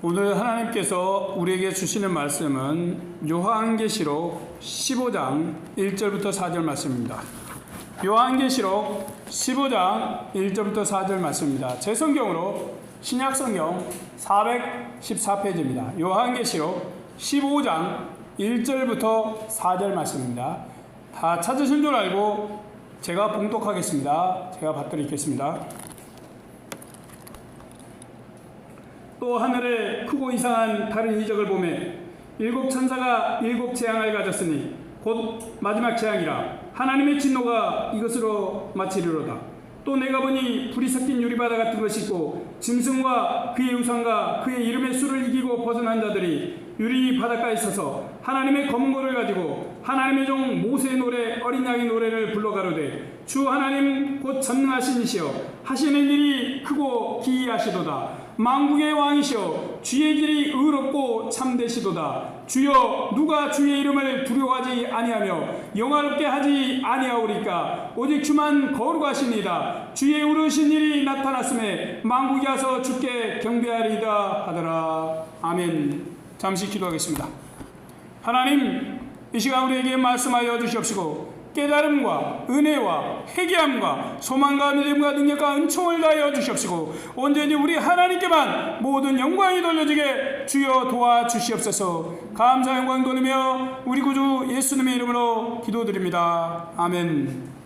오늘 하나님께서 우리에게 주시는 말씀은 요한계시록 15장 1절부터 4절 말씀입니다. 요한계시록 15장 1절부터 4절 말씀입니다. 제 성경으로 신약 성경 414페이지입니다. 요한계시록 15장 1절부터 4절 말씀입니다. 다 찾으신 줄 알고 제가 봉독하겠습니다. 제가 받들어 읽겠습니다. 또 하늘에 크고 이상한 다른 이적을 보매 일곱 천사가 일곱 재앙을 가졌으니 곧 마지막 재앙이라 하나님의 진노가 이것으로 마치리로다. 또 내가 보니 불이 섞인 유리바다 같은 것이 있고 짐승과 그의 우상과 그의 이름의 수를 이기고 벗어난 자들이 유리 바닷가에 있어서 하나님의 검거를 가지고 하나님의 종 모세의 노래 어린 양의 노래를 불러 가로되 주 하나님 곧 전능하신 이시여 하시는 일이 크고 기이하시도다 망국의 왕이시여 주의 길이 의롭고 참되시도다. 주여 누가 주의 이름을 두려워하지 아니하며 영화롭게 하지 아니하오리까? 오직 주만 거룩하시니이다. 주의 우르신 일이 나타났음에 망국이 와서 주께 경배하리이다 하더라. 아멘. 잠시 기도하겠습니다. 하나님 이 시간 우리에게 말씀하여 주시옵시고 깨달음과 은혜와 회개함과 소망과 믿음과 능력과 은총을 다하여 주시옵시고 온전히 우리 하나님께만 모든 영광이 돌려지게 주여 도와주시옵소서. 감사 영광 돌리며 우리 구주 예수님의 이름으로 기도드립니다. 아멘.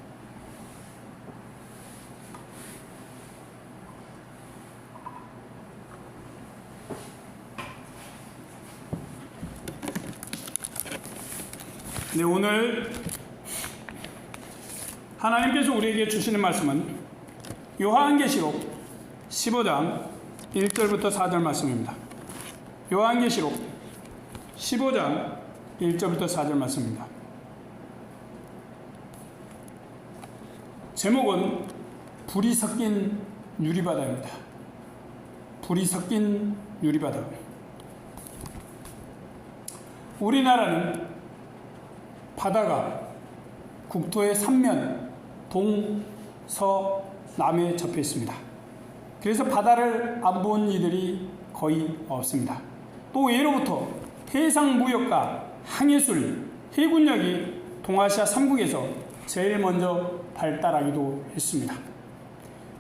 네 오늘 하나님께서 우리에게 주시는 말씀은 요한계시록 15장 1절부터 4절 말씀입니다. 요한계시록 15장 1절부터 4절 말씀입니다. 제목은 불이 섞인 유리바다입니다. 불이 섞인 유리바다. 우리나라는 바다가 국토의 3면 동, 서, 남에 접해 있습니다. 그래서 바다를 안 본 이들이 거의 없습니다. 또 예로부터 해상 무역과 항해술, 해군력이 동아시아 3국에서 제일 먼저 발달하기도 했습니다.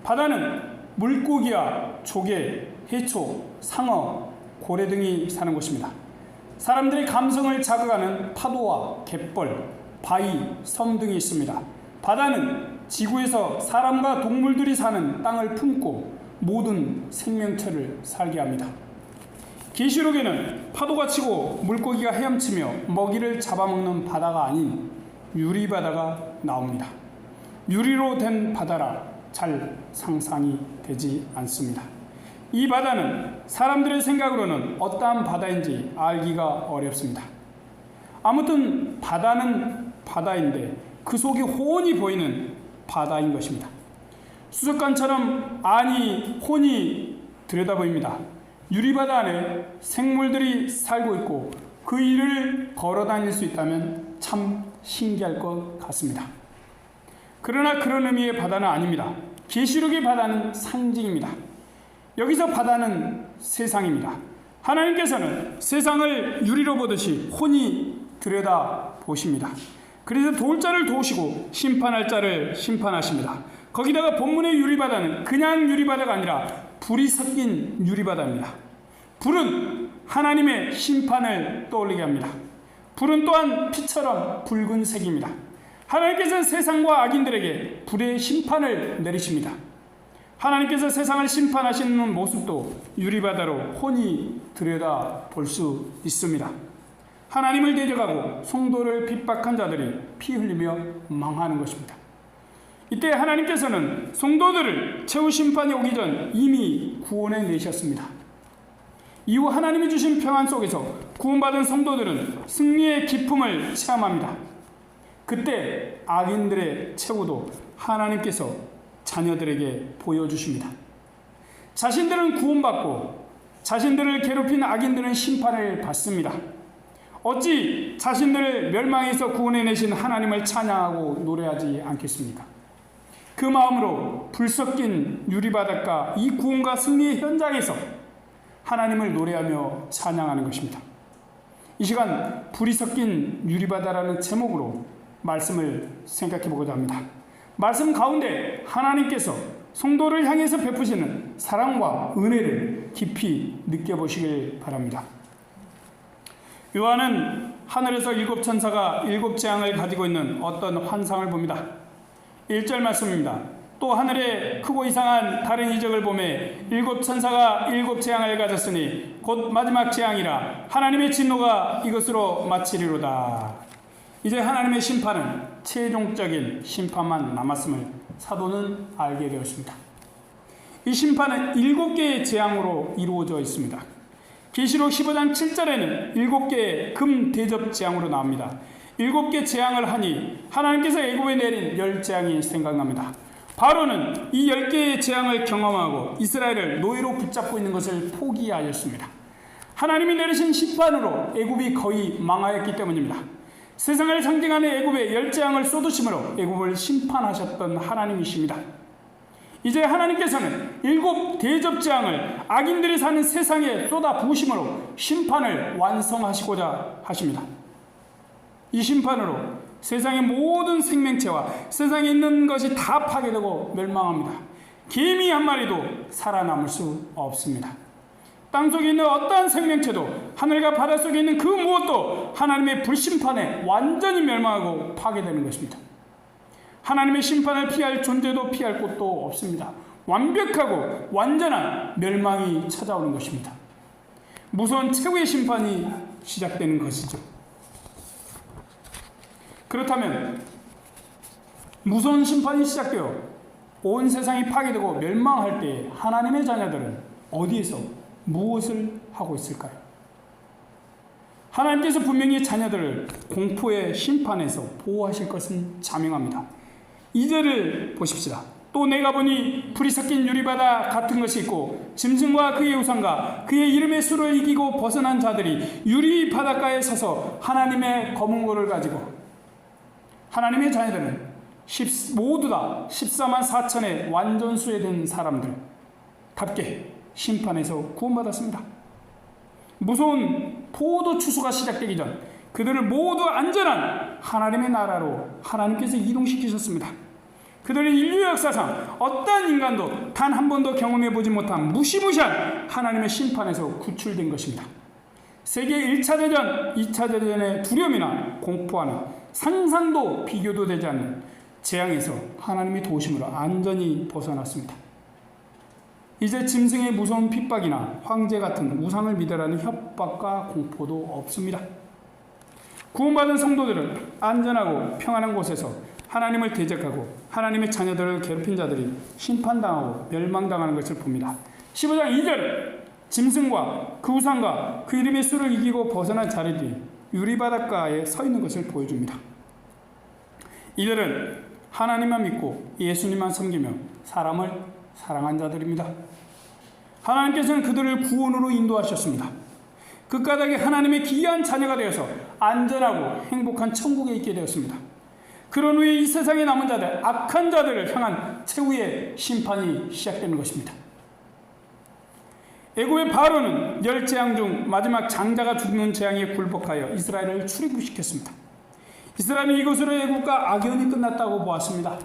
바다는 물고기와 조개, 해초, 상어, 고래 등이 사는 곳입니다. 사람들의 감성을 자극하는 파도와 갯벌, 바위, 섬 등이 있습니다. 바다는 지구에서 사람과 동물들이 사는 땅을 품고 모든 생명체를 살게 합니다. 계시록에는 파도가 치고 물고기가 헤엄치며 먹이를 잡아먹는 바다가 아닌 유리 바다가 나옵니다. 유리로 된 바다라 잘 상상이 되지 않습니다. 이 바다는 사람들의 생각으로는 어떠한 바다인지 알기가 어렵습니다. 아무튼 바다는 바다인데 그 속이 혼이 보이는 바다인 것입니다. 수족관처럼 안이 혼이 들여다 보입니다. 유리바다 안에 생물들이 살고 있고 그 일을 걸어 다닐 수 있다면 참 신기할 것 같습니다. 그러나 그런 의미의 바다는 아닙니다. 계시록의 바다는 상징입니다. 여기서 바다는 세상입니다. 하나님께서는 세상을 유리로 보듯이 혼이 들여다 보십니다. 그래서 도울 자를 도우시고 심판할 자를 심판하십니다. 거기다가 본문의 유리바다는 그냥 유리바다가 아니라 불이 섞인 유리바다입니다. 불은 하나님의 심판을 떠올리게 합니다. 불은 또한 피처럼 붉은 색입니다. 하나님께서는 세상과 악인들에게 불의 심판을 내리십니다. 하나님께서 세상을 심판하시는 모습도 유리바다로 혼이 들여다 볼 수 있습니다. 하나님을 대적하고 성도를 핍박한 자들이 피 흘리며 망하는 것입니다. 이때 하나님께서는 성도들을 최후 심판이 오기 전 이미 구원해 내셨습니다. 이후 하나님이 주신 평안 속에서 구원받은 성도들은 승리의 기쁨을 체험합니다. 그때 악인들의 최후도 하나님께서 자녀들에게 보여주십니다. 자신들은 구원받고 자신들을 괴롭힌 악인들은 심판을 받습니다. 어찌 자신들을 멸망에서 구원해내신 하나님을 찬양하고 노래하지 않겠습니까? 그 마음으로 불 섞인 유리바닷가 이 구원과 승리의 현장에서 하나님을 노래하며 찬양하는 것입니다. 이 시간 불이 섞인 유리바다라는 제목으로 말씀을 생각해 보고자 합니다. 말씀 가운데 하나님께서 성도를 향해서 베푸시는 사랑과 은혜를 깊이 느껴보시길 바랍니다. 요한은 하늘에서 일곱 천사가 일곱 재앙을 가지고 있는 어떤 환상을 봅니다. 1절 말씀입니다. 또 하늘에 크고 이상한 다른 이적을 보매 일곱 천사가 일곱 재앙을 가졌으니 곧 마지막 재앙이라 하나님의 진노가 이것으로 마치리로다. 이제 하나님의 심판은 최종적인 심판만 남았음을 사도는 알게 되었습니다. 이 심판은 일곱 개의 재앙으로 이루어져 있습니다. 계시록 15장 7절에는 일곱 개의 금 대접 재앙으로 나옵니다. 일곱 개 재앙을 하니 하나님께서 애굽에 내린 열 재앙이 생각납니다. 바로는 이 열 개의 재앙을 경험하고 이스라엘을 노예로 붙잡고 있는 것을 포기하였습니다. 하나님이 내리신 심판으로 애굽이 거의 망하였기 때문입니다. 세상을 상징하는 애굽의 열 재앙을 쏟으심으로 애굽을 심판하셨던 하나님이십니다. 이제 하나님께서는 일곱 대접 재앙을 악인들이 사는 세상에 쏟아 부으심으로 심판을 완성하시고자 하십니다. 이 심판으로 세상의 모든 생명체와 세상에 있는 것이 다 파괴되고 멸망합니다. 개미 한 마리도 살아남을 수 없습니다. 땅 속에 있는 어떠한 생명체도 하늘과 바다 속에 있는 그 무엇도 하나님의 불심판에 완전히 멸망하고 파괴되는 것입니다. 하나님의 심판을 피할 존재도 피할 곳도 없습니다. 완벽하고 완전한 멸망이 찾아오는 것입니다. 무서운 최후의 심판이 시작되는 것이죠. 그렇다면 무서운 심판이 시작되어 온 세상이 파괴되고 멸망할 때 하나님의 자녀들은 어디에서 무엇을 하고 있을까요? 하나님께서 분명히 자녀들을 공포의 심판에서 보호하실 것은 자명합니다. 2절을 보십시다. 또 내가 보니 불이 섞인 유리바다 같은 것이 있고 짐승과 그의 우상과 그의 이름의 수를 이기고 벗어난 자들이 유리 바닷가에 서서 하나님의 검은 고를 가지고 하나님의 자녀들은 모두 다 14만 4천의 완전 수혜된 사람들 답게 심판에서 구원받았습니다. 무서운 포도 추수가 시작되기 전 그들을 모두 안전한 하나님의 나라로 하나님께서 이동시키셨습니다. 그들은 인류 역사상 어떤 인간도 단 한 번도 경험해 보지 못한 무시무시한 하나님의 심판에서 구출된 것입니다. 세계 1차 대전, 2차 대전의 두려움이나 공포와는 상상도 비교도 되지 않는 재앙에서 하나님의 도심으로 안전히 벗어났습니다. 이제 짐승의 무서운 핍박이나 황제 같은 우상을 믿으라는 협박과 공포도 없습니다. 구원받은 성도들은 안전하고 평안한 곳에서 하나님을 대적하고 하나님의 자녀들을 괴롭힌 자들이 심판당하고 멸망당하는 것을 봅니다. 15장 2절 짐승과 그 우상과 그 이름의 수를 이기고 벗어난 자들이 유리바닷가에 서 있는 것을 보여줍니다. 이들은 하나님만 믿고 예수님만 섬기며 사람을 사랑한 자들입니다. 하나님께서는 그들을 구원으로 인도하셨습니다. 그 까닭에 하나님의 귀한 자녀가 되어서 안전하고 행복한 천국에 있게 되었습니다. 그런 후에 이 세상에 남은 자들, 악한 자들을 향한 최후의 심판이 시작되는 것입니다. 애굽의 바로는 열 재앙 중 마지막 장자가 죽는 재앙에 굴복하여 이스라엘을 출입시켰습니다. 이스라엘은 이것으로 애굽과 악연이 끝났다고 보았습니다.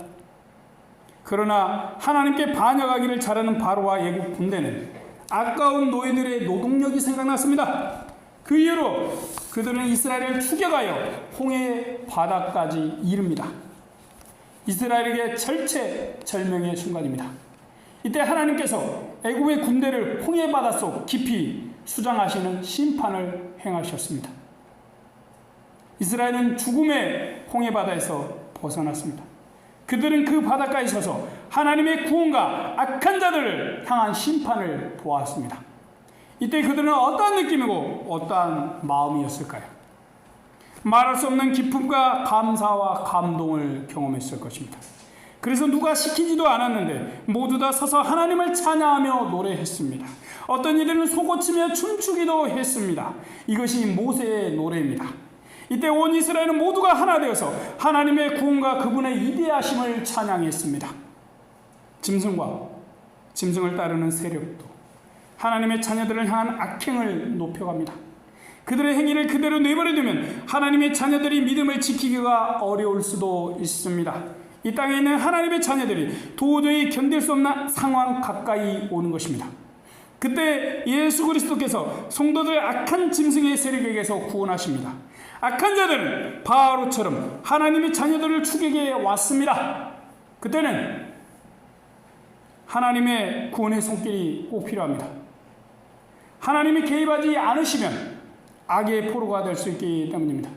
그러나 하나님께 반역하기를 잘하는 바로와 애굽 군대는 아까운 노예들의 노동력이 생각났습니다. 그 이후로 그들은 이스라엘을 추격하여 홍해 바다까지 이릅니다. 이스라엘에게 절체절명의 순간입니다. 이때 하나님께서 애굽의 군대를 홍해 바닷속 깊이 수장하시는 심판을 행하셨습니다. 이스라엘은 죽음의 홍해 바다에서 벗어났습니다. 그들은 그 바닷가에 서서 하나님의 구원과 악한 자들을 향한 심판을 보았습니다. 이때 그들은 어떠한 느낌이고 어떠한 마음이었을까요? 말할 수 없는 기쁨과 감사와 감동을 경험했을 것입니다. 그래서 누가 시키지도 않았는데 모두 다 서서 하나님을 찬양하며 노래했습니다. 어떤 이들은 속고치며 춤추기도 했습니다. 이것이 모세의 노래입니다. 이때 온 이스라엘은 모두가 하나 되어서 하나님의 구원과 그분의 위대하심을 찬양했습니다. 짐승과 짐승을 따르는 세력도 하나님의 자녀들을 향한 악행을 높여갑니다. 그들의 행위를 그대로 내버려두면 하나님의 자녀들이 믿음을 지키기가 어려울 수도 있습니다. 이 땅에 있는 하나님의 자녀들이 도저히 견딜 수 없는 상황 가까이 오는 것입니다. 그때 예수 그리스도께서 성도들 악한 짐승의 세력에게서 구원하십니다. 악한 자들은 바로처럼 하나님의 자녀들을 추격해 왔습니다. 그때는 하나님의 구원의 손길이 꼭 필요합니다. 하나님이 개입하지 않으시면 악의 포로가 될 수 있기 때문입니다.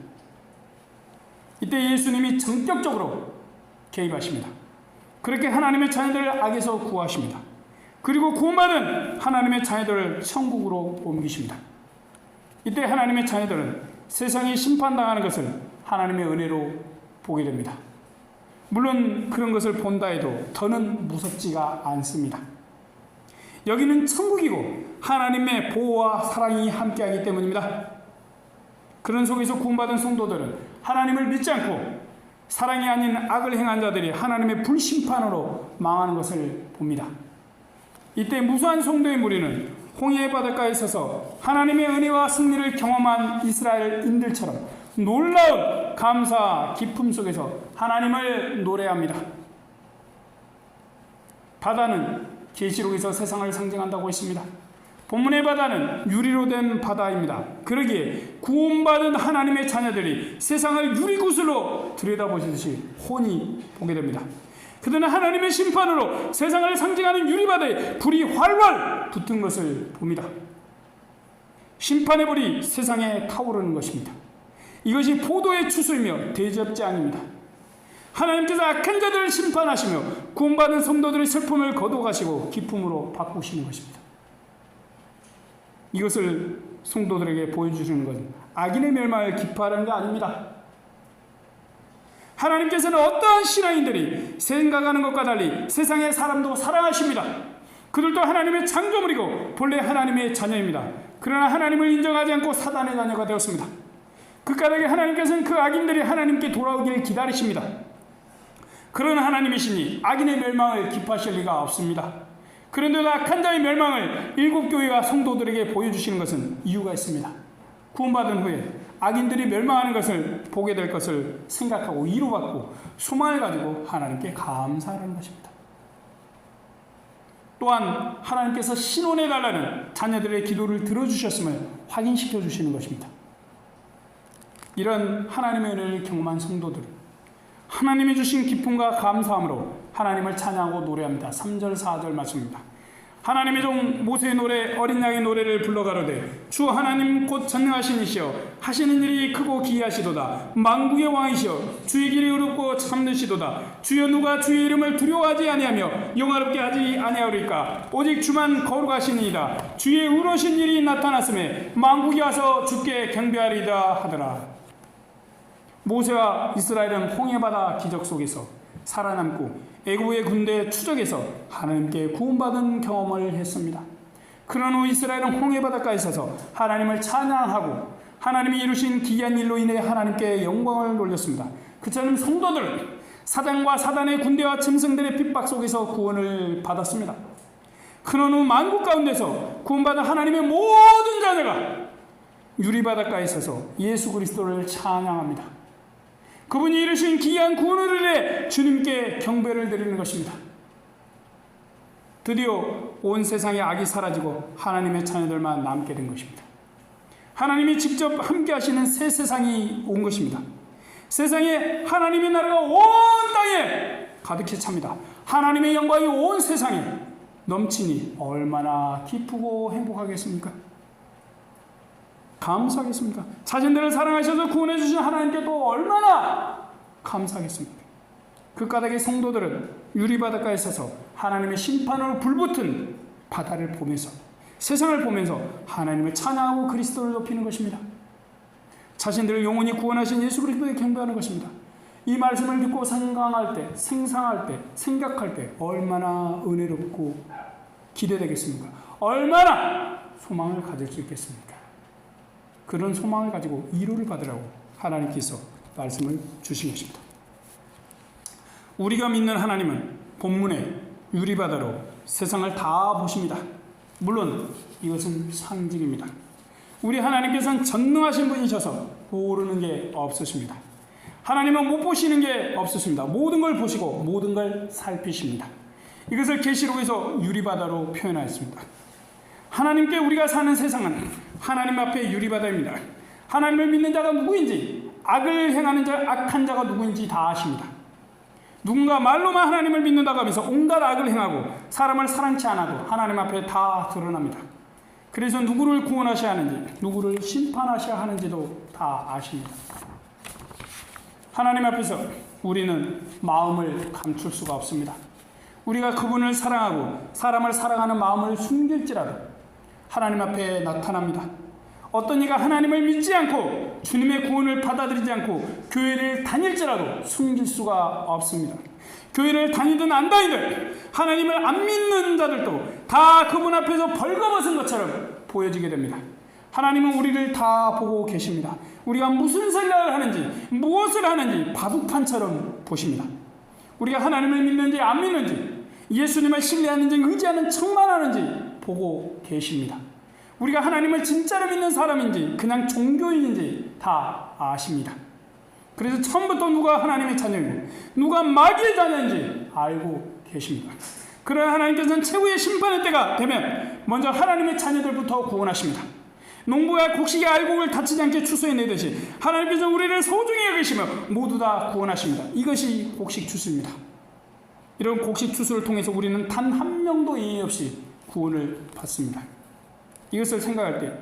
이때 예수님이 전격적으로 개입하십니다. 그렇게 하나님의 자녀들을 악에서 구하십니다. 그리고 구원받은 하나님의 자녀들을 천국으로 옮기십니다. 이때 하나님의 자녀들은 세상이 심판당하는 것을 하나님의 은혜로 보게 됩니다. 물론 그런 것을 본다 해도 더는 무섭지가 않습니다. 여기는 천국이고 하나님의 보호와 사랑이 함께하기 때문입니다. 그런 속에서 구원받은 성도들은 하나님을 믿지 않고 사랑이 아닌 악을 행한 자들이 하나님의 불심판으로 망하는 것을 봅니다. 이때 무수한 성도의 무리는 홍해의 바닷가에 서서 하나님의 은혜와 승리를 경험한 이스라엘인들처럼 놀라운 감사 기품 속에서 하나님을 노래합니다. 바다는 계시록에서 세상을 상징한다고 했습니다. 본문의 바다는 유리로 된 바다입니다. 그러기에 구원받은 하나님의 자녀들이 세상을 유리구슬로 들여다보시듯이 혼이 보게 됩니다. 그들은 하나님의 심판으로 세상을 상징하는 유리바다에 불이 활활 붙은 것을 봅니다. 심판의 불이 세상에 타오르는 것입니다. 이것이 포도의 추수이며 대접장입니다. 하나님께서 악한 자들을 심판하시며 구원받은 성도들의 슬픔을 거둬가시고 기쁨으로 바꾸시는 것입니다. 이것을 성도들에게 보여주시는 건 악인의 멸망을 기뻐하는 거 아닙니다. 하나님께서는 어떠한 신앙인들이 생각하는 것과 달리 세상의 사람도 사랑하십니다. 그들도 하나님의 창조물이고 본래 하나님의 자녀입니다. 그러나 하나님을 인정하지 않고 사단의 자녀가 되었습니다. 그 까닭에 하나님께서는 그 악인들이 하나님께 돌아오기를 기다리십니다. 그런 하나님이시니 악인의 멸망을 기뻐하실 리가 없습니다. 그런데도 악한 자의 멸망을 일곱 교회와 성도들에게 보여주시는 것은 이유가 있습니다. 구원받은 후에 악인들이 멸망하는 것을 보게 될 것을 생각하고 위로받고 소망을 가지고 하나님께 감사하는 것입니다. 또한 하나님께서 신원해 달라는 자녀들의 기도를 들어주셨음을 확인시켜 주시는 것입니다. 이런 하나님의 은혜를 경험한 성도들 하나님이 주신 기쁨과 감사함으로 하나님을 찬양하고 노래합니다. 3절 4절 말씀입니다. 하나님의 종 모세의 노래 어린 양의 노래를 불러가로되 주 하나님 곧 전능하신 이시여 하시는 일이 크고 기이하시도다. 만국의 왕이시여 주의 길이 어렵고 참느시도다. 주여 누가 주의 이름을 두려워하지 아니하며 영화롭게 하지 아니하리까? 오직 주만 거룩하시니이다. 주의 의로신 일이 나타났음에 만국이 와서 주께 경배하리다 하더라 모세와 이스라엘은 홍해바다 기적 속에서 살아남고 애굽의 군대 추적에서 하나님께 구원받은 경험을 했습니다. 그런 후 이스라엘은 홍해 바닷가에 서서 하나님을 찬양하고 하나님이 이루신 기이한 일로 인해 하나님께 영광을 돌렸습니다. 그처럼 성도들 사단과 사단의 군대와 짐승들의 핍박 속에서 구원을 받았습니다. 그런 후 만국 가운데서 구원받은 하나님의 모든 자녀가 유리 바닷가에 서서 예수 그리스도를 찬양합니다. 그분이 이루신 기이한 구원을 해 주님께 경배를 드리는 것입니다. 드디어 온 세상의 악이 사라지고 하나님의 자녀들만 남게 된 것입니다. 하나님이 직접 함께 하시는 새 세상이 온 것입니다. 세상에 하나님의 나라가 온 땅에 가득히 찹니다. 하나님의 영광이 온 세상에 넘치니 얼마나 기쁘고 행복하겠습니까? 감사하겠습니다. 자신들을 사랑하셔서 구원해 주신 하나님께 또 얼마나 감사하겠습니까? 그 까닭에 성도들은 유리바닷가에 서서 하나님의 심판으로 불붙은 바다를 보면서 세상을 보면서 하나님을 찬양하고 그리스도를 높이는 것입니다. 자신들을 영원히 구원하신 예수 그리스도에 경배하는 것입니다. 이 말씀을 듣고 생각할 때, 생상할 때, 생각할 때 얼마나 은혜롭고 기대되겠습니까? 얼마나 소망을 가질 수 있겠습니까? 그런 소망을 가지고 위로를 받으라고 하나님께서 말씀을 주신 것입니다. 우리가 믿는 하나님은 본문에 유리바다로 세상을 다 보십니다. 물론 이것은 상징입니다. 우리 하나님께서는 전능하신 분이셔서 모르는 게 없으십니다. 하나님은 못 보시는 게 없으십니다. 모든 걸 보시고 모든 걸 살피십니다. 이것을 계시록에서 유리바다로 표현하였습니다. 하나님께 우리가 사는 세상은 하나님 앞에 유리바다입니다. 하나님을 믿는 자가 누구인지, 악을 행하는 자, 악한 자가 누구인지 다 아십니다. 누군가 말로만 하나님을 믿는다고 하면서 온갖 악을 행하고 사람을 사랑치 않아도 하나님 앞에 다 드러납니다. 그래서 누구를 구원하셔야 하는지, 누구를 심판하셔야 하는지도 다 아십니다. 하나님 앞에서 우리는 마음을 감출 수가 없습니다. 우리가 그분을 사랑하고 사람을 사랑하는 마음을 숨길지라도 하나님 앞에 나타납니다. 어떤 이가 하나님을 믿지 않고 주님의 구원을 받아들이지 않고 교회를 다닐지라도 숨길 수가 없습니다. 교회를 다니든 안 다니든 하나님을 안 믿는 자들도 다 그분 앞에서 벌거벗은 것처럼 보여지게 됩니다. 하나님은 우리를 다 보고 계십니다. 우리가 무슨 생각을 하는지, 무엇을 하는지 바둑판처럼 보십니다. 우리가 하나님을 믿는지 안 믿는지, 예수님을 신뢰하는지 의지하는 척만 하는지 보고 계십니다. 우리가 하나님을 진짜로 믿는 사람인지 그냥 종교인인지 다 아십니다. 그래서 처음부터 누가 하나님의 자녀이고 누가 마귀의 자녀인지 알고 계십니다. 그러나 하나님께서는 최후의 심판의 때가 되면 먼저 하나님의 자녀들부터 구원하십니다. 농부가 곡식의 알곡을 다치지 않게 추수해내듯이 하나님께서 우리를 소중히 여기시며 모두 다 구원하십니다. 이것이 곡식 추수입니다. 이런 곡식 추수를 통해서 우리는 단 한 명도 예의 없이 구원을 받습니다. 이것을 생각할 때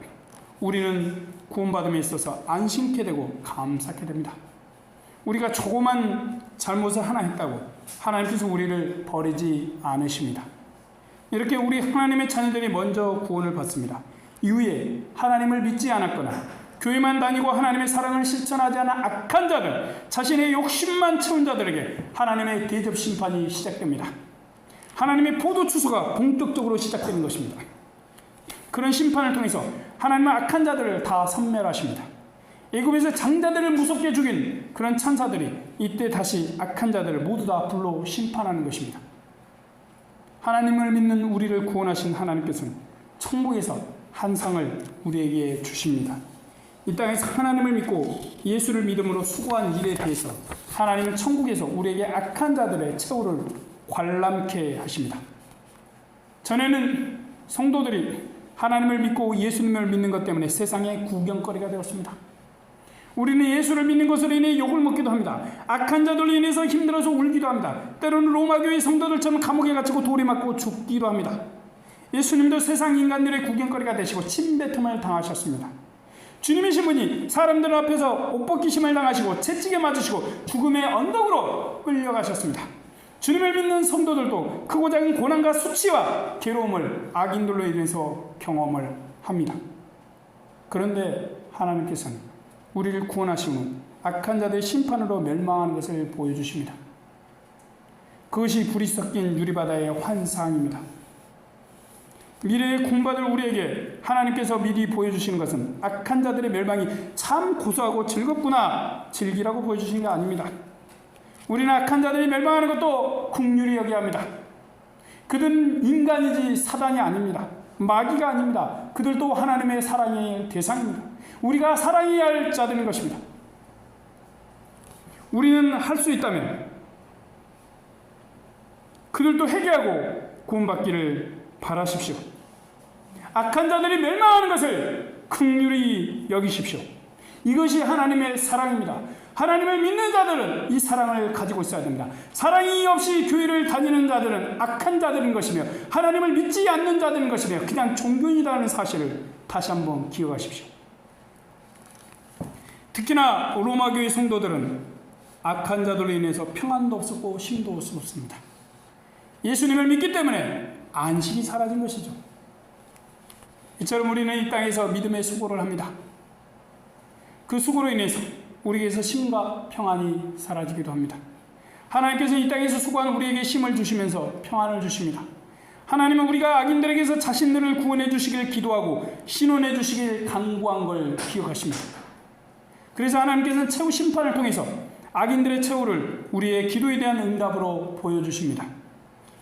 우리는 구원받음에 있어서 안심케 되고 감사케 됩니다. 우리가 조그만 잘못을 하나 했다고 하나님께서 우리를 버리지 않으십니다. 이렇게 우리 하나님의 자녀들이 먼저 구원을 받습니다. 이후에 하나님을 믿지 않았거나 교회만 다니고 하나님의 사랑을 실천하지 않은 악한 자들, 자신의 욕심만 채운 자들에게 하나님의 대접 심판이 시작됩니다. 하나님의 포도 추수가 본격적으로 시작되는 것입니다. 그런 심판을 통해서 하나님은 악한 자들을 다 섬멸하십니다. 애굽에서 장자들을 무섭게 죽인 그런 천사들이 이때 다시 악한 자들을 모두 다 불러 심판하는 것입니다. 하나님을 믿는 우리를 구원하신 하나님께서는 천국에서 한 상을 우리에게 주십니다. 이 땅에서 하나님을 믿고 예수를 믿음으로 수고한 일에 대해서 하나님은 천국에서 우리에게 악한 자들의 최후를 관람케 하십니다. 전에는 성도들이 하나님을 믿고 예수님을 믿는 것 때문에 세상의 구경거리가 되었습니다. 우리는 예수를 믿는 것으로 인해 욕을 먹기도 합니다. 악한 자들로 인해서 힘들어서 울기도 합니다. 때로는 로마교회 성도들처럼 감옥에 갇히고 돌에 맞고 죽기도 합니다. 예수님도 세상 인간들의 구경거리가 되시고 침뱉음을 당하셨습니다. 주님이신 분이 사람들 앞에서 옷 벗기심을 당하시고 채찍에 맞으시고 죽음의 언덕으로 끌려가셨습니다. 주님을 믿는 성도들도 크고 작은 고난과 수치와 괴로움을 악인들로 인해서 경험을 합니다. 그런데 하나님께서는 우리를 구원하신 후 악한 자들의 심판으로 멸망하는 것을 보여주십니다. 그것이 불이 섞인 유리바다의 환상입니다. 미래의 구원받을 우리에게 하나님께서 미리 보여주시는 것은 악한 자들의 멸망이 참 고소하고 즐겁구나 즐기라고 보여주시는 게 아닙니다. 우리는 악한 자들이 멸망하는 것도 국률이 여기 합니다. 그들은 인간이지 사단이 아닙니다. 마귀가 아닙니다. 그들도 하나님의 사랑의 대상입니다. 우리가 사랑해야 할 자들인 것입니다. 우리는 할 수 있다면 그들도 회개하고 구원받기를 바라십시오. 악한 자들이 멸망하는 것을 극률히 여기십시오. 이것이 하나님의 사랑입니다. 하나님을 믿는 자들은 이 사랑을 가지고 있어야 됩니다. 사랑이 없이 교회를 다니는 자들은 악한 자들인 것이며 하나님을 믿지 않는 자들인 것이며 그냥 종교인이라는 사실을 다시 한번 기억하십시오. 특히나 로마 교회 성도들은 악한 자들로 인해서 평안도 없었고 힘도 없습니다. 예수님을 믿기 때문에 안식이 사라진 것이죠. 이처럼 우리는 이 땅에서 믿음의 수고를 합니다. 그 수고로 인해서 우리에게서 힘과 평안이 사라지기도 합니다. 하나님께서 이 땅에서 수고한 우리에게 힘을 주시면서 평안을 주십니다. 하나님은 우리가 악인들에게서 자신들을 구원해 주시길 기도하고 신원해 주시길 간구한 걸 기억하십니다. 그래서 하나님께서는 최후 심판을 통해서 악인들의 최후를 우리의 기도에 대한 응답으로 보여주십니다.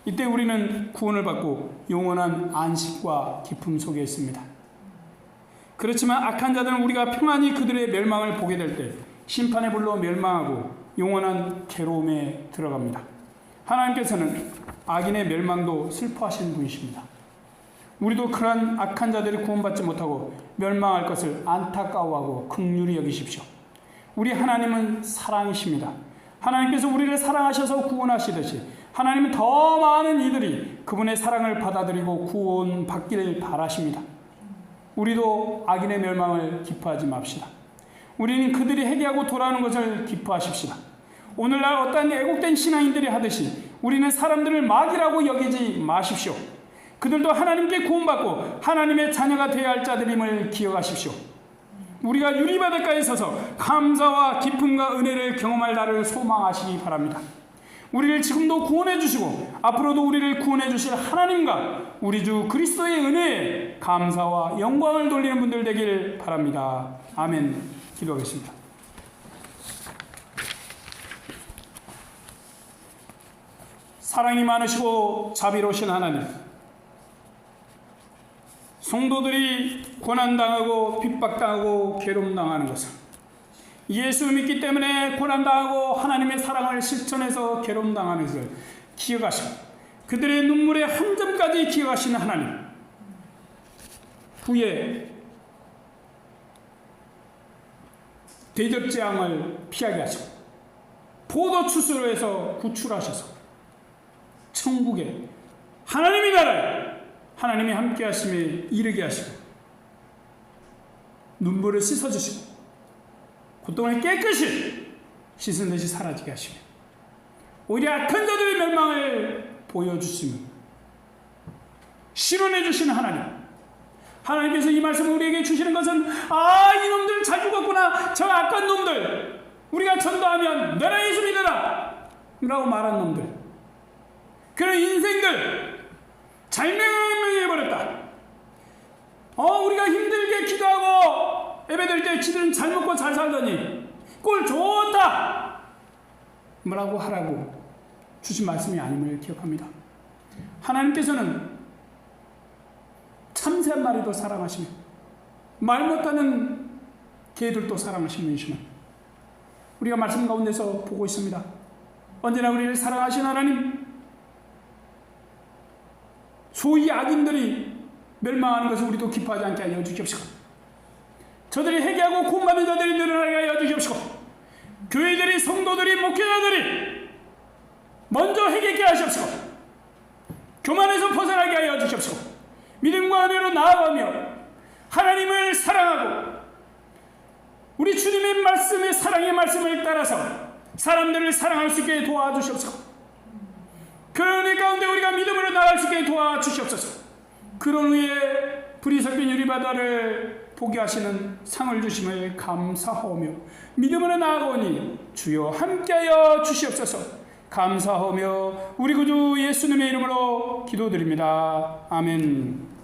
이때 우리는 구원을 받고 영원한 안식과 기쁨 속에 있습니다. 그렇지만 악한 자들은 우리가 평안히 그들의 멸망을 보게 될 때 심판의 불로 멸망하고 영원한 괴로움에 들어갑니다. 하나님께서는 악인의 멸망도 슬퍼하시는 분이십니다. 우리도 그러한 악한 자들이 구원받지 못하고 멸망할 것을 안타까워하고 극률히 여기십시오. 우리 하나님은 사랑이십니다. 하나님께서 우리를 사랑하셔서 구원하시듯이 하나님은 더 많은 이들이 그분의 사랑을 받아들이고 구원받기를 바라십니다. 우리도 악인의 멸망을 기뻐하지 맙시다. 우리는 그들이 회개하고 돌아오는 것을 기뻐하십시다. 오늘날 어떠한 애국된 신앙인들이 하듯이 우리는 사람들을 막이라고 여기지 마십시오. 그들도 하나님께 구원받고 하나님의 자녀가 되어야 할 자들임을 기억하십시오. 우리가 유리바닷가에 서서 감사와 기쁨과 은혜를 경험할 날을 소망하시기 바랍니다. 우리를 지금도 구원해 주시고 앞으로도 우리를 구원해 주실 하나님과 우리 주 그리스도의 은혜에 감사와 영광을 돌리는 분들 되길 바랍니다. 아멘. 기도하겠습니다. 사랑이 많으시고 자비로우신 하나님. 성도들이 고난당하고 핍박당하고 괴롭당하는 것은 예수 믿기 때문에 고난당하고 하나님의 사랑을 실천해서 것을 기억하시고 그들의 눈물의 한 점까지 기억하시는 하나님. 후에 대접재앙을 피하게 하시고 포도 추수로 해서 구출하셔서 천국에 하나님의 나라에 하나님이 함께 하심에 이르게 하시고 눈물을 씻어주시고 그동안 깨끗이 씻은 듯이 사라지게 하시며 오히려 악한 자들의 멸망을 보여주시며 실현해 주시는 하나님. 하나님께서 이 말씀을 우리에게 주시는 것은 아 이놈들 잘 죽었구나. 저 악한 놈들. 우리가 전도하면 너라 예수 믿어라. 라고 말한 놈들. 그런 인생들. 잘명해버렸다. 어 우리가 힘들게 기도하고 예배드릴 때 지들은 잘 먹고 잘 살더니 꼴 좋다! 뭐라고 하라고 주신 말씀이 아님을 기억합니다. 하나님께서는 참새 한 마리도 사랑하시며 말 못하는 개들도 사랑하시는 분이시면 우리가 말씀 가운데서 보고 있습니다. 언제나 우리를 사랑하신 하나님 소위 악인들이 멸망하는 것을 우리도 기뻐하지 않게 하여 주시옵시고 저들이 회개하고 구원받는 자들이 늘어나게 하여 주시옵시고 교회들이 성도들이 목회자들이 먼저 회개케 하시옵시고 교만에서 벗어나게 하여 주시옵시고 믿음과 은혜로 나아가며 하나님을 사랑하고 우리 주님의 말씀의 사랑의 말씀을 따라서 사람들을 사랑할 수 있게 도와주시옵소서. 그 은혜 가운데 우리가 믿음으로 나갈 수 있게 도와주시옵소서. 그런 후에 불이 섞인 유리바다를 보게 하시는 상을 주심을 감사하오며 믿음으로 나아가오니 주여 함께하여 주시옵소서 감사하며 우리 구주 예수님의 이름으로 기도드립니다. 아멘